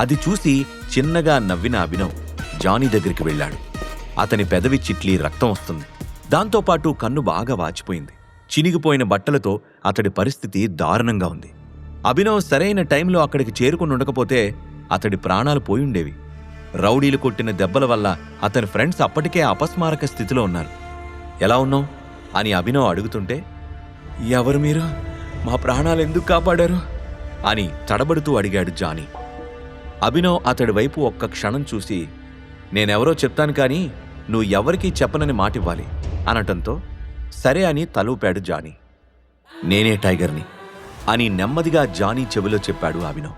అది చూసి చిన్నగా నవ్విన అభినవ్ జానీ దగ్గరికి వెళ్ళాడు. అతని పెదవి చిట్లి రక్తం వస్తుంది. దాంతోపాటు కన్ను బాగా వాచిపోయింది. చినిగిపోయిన బట్టలతో అతడి పరిస్థితి దారుణంగా ఉంది. అభినవ్ సరైన టైంలో అక్కడికి చేరుకుని ఉండకపోతే అతడి ప్రాణాలు పోయుండేవి రౌడీలు కొట్టిన దెబ్బల వల్ల అతని ఫ్రెండ్స్ అప్పటికే అపస్మారక స్థితిలో ఉన్నారు. ఎలా ఉన్నావు? అని అభినవ్ అడుగుతుంటే ఎవరు మీరు? మా ప్రాణాలు ఎందుకు కాపాడారు? అని తడబడుతూ అడిగాడు జానీ. అభినవ్ అతడి వైపు ఒక్క క్షణం చూసి నేనెవరో చెప్తాను కానీ నువ్వు ఎవరికీ చెప్పనని మాటివ్వాలి అనటంతో సరే అని తలూపాడు జానీ. నేనే టైగర్ని అని నెమ్మదిగా జానీ చెవిలో చెప్పాడు అభినవ్.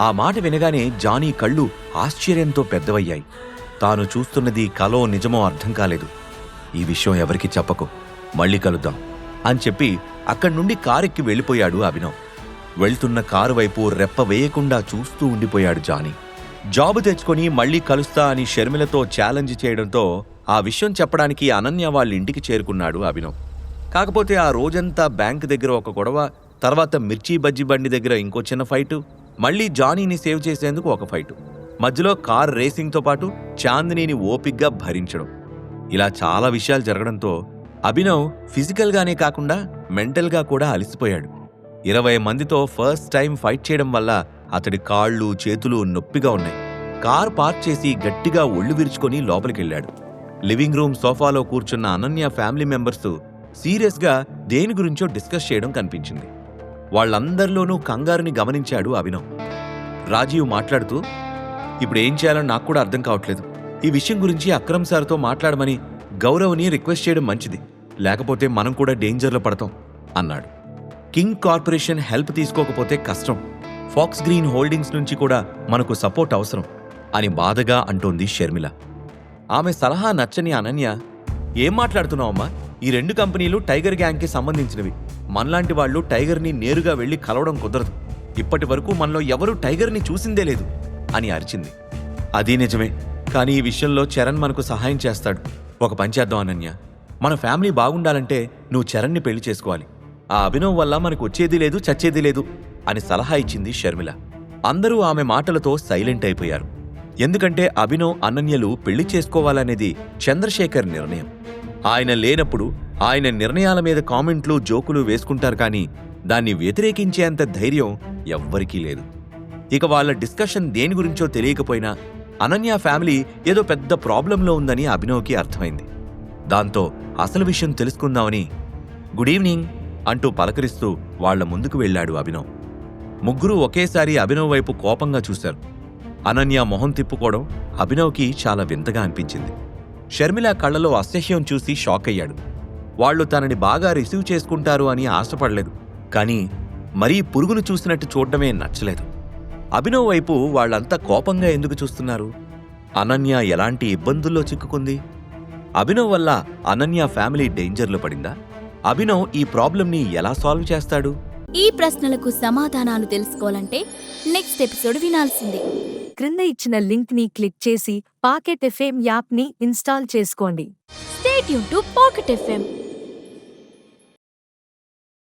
ఆ మాట వినగానే జానీ కళ్ళు ఆశ్చర్యంతో పెద్దవయ్యాయి. తాను చూస్తున్నది కలో నిజమో అర్థం కాలేదు. ఈ విషయం ఎవరికీ చెప్పకు. మళ్ళీ కలుద్దాం అని చెప్పి అక్కడి నుండి కారెక్కి వెళ్ళిపోయాడు అభినవ్. వెళ్తున్న కారు వైపు రెప్ప వేయకుండా చూస్తూ ఉండిపోయాడు జానీ. జాబు తెచ్చుకొని మళ్ళీ కలుస్తా అని షర్మిలతో ఛాలెంజ్ చేయడంతో ఆ విషయం చెప్పడానికి అనన్య వాళ్ళ ఇంటికి చేరుకున్నాడు అభినవ్. కాకపోతే ఆ రోజంతా బ్యాంక్ దగ్గర ఒక గొడవ తర్వాత మిర్చి బజ్జి బండి దగ్గర ఇంకో చిన్న ఫైటు మళ్ళీ జానీని సేవ్ చేసేందుకు ఒక ఫైటు. మధ్యలో కార్ రేసింగ్తో పాటు చాందినీని ఓపిగ్గా భరించడం. ఇలా చాలా విషయాలు జరగడంతో అభినవ్ ఫిజికల్గానే కాకుండా మెంటల్గా కూడా అలసిపోయాడు. ఇరవై మందితో ఫస్ట్ టైం ఫైట్ చేయడం వల్ల అతడి కాళ్ళు చేతులు నొప్పిగా ఉన్నాయి. కార్ పార్క్ చేసి గట్టిగా ఒళ్ళు విరుచుకొని లోపలికెళ్ళాడు. లివింగ్ రూమ్ సోఫాలో కూర్చున్న అనన్య ఫ్యామిలీ మెంబర్స్ సీరియస్గా దేని గురించో డిస్కస్ చేయడం కనిపించింది. వాళ్ళందరిలోనూ కంగారుని గమనించాడు అభినవ్. రాజీవ్ మాట్లాడుతూ ఇప్పుడు ఏం చేయాలో నాకు కూడా అర్థం కావట్లేదు. ఈ విషయం గురించి అక్రమ్ సార్తో మాట్లాడమని గౌరవ్ని రిక్వెస్ట్ చేయడం మంచిది. లేకపోతే మనం కూడా డేంజర్లో పడతాం అన్నాడు. కింగ్ కార్పొరేషన్ హెల్ప్ తీసుకోకపోతే కష్టం. ఫాక్స్ గ్రీన్ హోల్డింగ్స్ నుంచి కూడా మనకు సపోర్ట్ అవసరం అని బాధగా అంటోంది షర్మిల. ఆమె సలహా నచ్చని అనన్య ఏం మాట్లాడుతున్నావమ్మా? ఈ రెండు కంపెనీలు టైగర్ గ్యాంగ్కి సంబంధించినవి. మనలాంటి వాళ్ళు టైగర్ని నేరుగా వెళ్ళి కలవడం కుదరదు. ఇప్పటి వరకు మనలో ఎవరూ టైగర్ని చూసిందే లేదు అని అరిచింది. అది నిజమే. కానీ ఈ విషయంలో చరణ్ మనకు సహాయం చేస్తాడు. ఒక పని చేద్దాం అనన్య. మన ఫ్యామిలీ బాగుండాలంటే నువ్వు చరణ్ని పెళ్ళి చేసుకోవాలి. ఆ అభినవ్ వల్ల మనకు వచ్చేది లేదు చచ్చేది లేదు అని సలహా ఇచ్చింది షర్మిల. అందరూ ఆమె మాటలతో సైలెంట్ అయిపోయారు. ఎందుకంటే అభినవ్ అనన్యలు పెళ్ళి చేసుకోవాలనేది చంద్రశేఖర్ నిర్ణయం. ఆయన లేనప్పుడు ఆయన నిర్ణయాల మీద కామెంట్లు జోకులు వేసుకుంటారు కానీ దాన్ని వ్యతిరేకించేంత ధైర్యం ఎవ్వరికీ లేదు. ఇక వాళ్ళ డిస్కషన్ దేని గురించో తెలియకపోయినా అనన్య ఫ్యామిలీ ఏదో పెద్ద ప్రాబ్లంలో ఉందని అభినవ్కి అర్థమైంది. దాంతో అసలు విషయం తెలుసుకుందామని గుడ్ ఈవినింగ్. అంటూ పలకరిస్తూ వాళ్ళ ముందుకు వెళ్ళాడు అభినవ్. ముగ్గురూ ఒకేసారి అభినవ్ వైపు కోపంగా చూశారు. అనన్య మొహం తిప్పుకోవడం అభినవ్కి చాలా వింతగా అనిపించింది. షర్మిల కళ్ళలో అసహ్యం చూసి షాక్ అయ్యాడు. వాళ్ళు తనని బాగా రిసీవ్ చేసుకుంటారు అని ఆశపడలేదు. కానీ మరీ పురుగును చూసినట్టు చూడడమే నచ్చలేదు. అభినవ్ వైపు వాళ్ళంతా కోపంగా ఎందుకు చూస్తున్నారు? అనన్య ఎలాంటి ఇబ్బందుల్లో చిక్కుకుంది? అభినవ్ వల్ల అనన్య ఫ్యామిలీ డేంజర్లో పడిందా? అభినవ్ ఈ ప్రాబ్లంని ఎలా సాల్వ్ చేస్తాడు? ఈ ప్రశ్నలకు సమాధానాలు తెలుసుకోవాలంటే నెక్స్ట్ ఎపిసోడ్ వినాల్సిందే. క్రింద ఇచ్చిన లింక్ని క్లిక్ చేసి పాకెట్ ఎఫ్ఎం యాప్ని ఇన్స్టాల్ చేసుకోండి. స్టేట్ యూన్ టు పాకెట్ ఎఫ్ఎం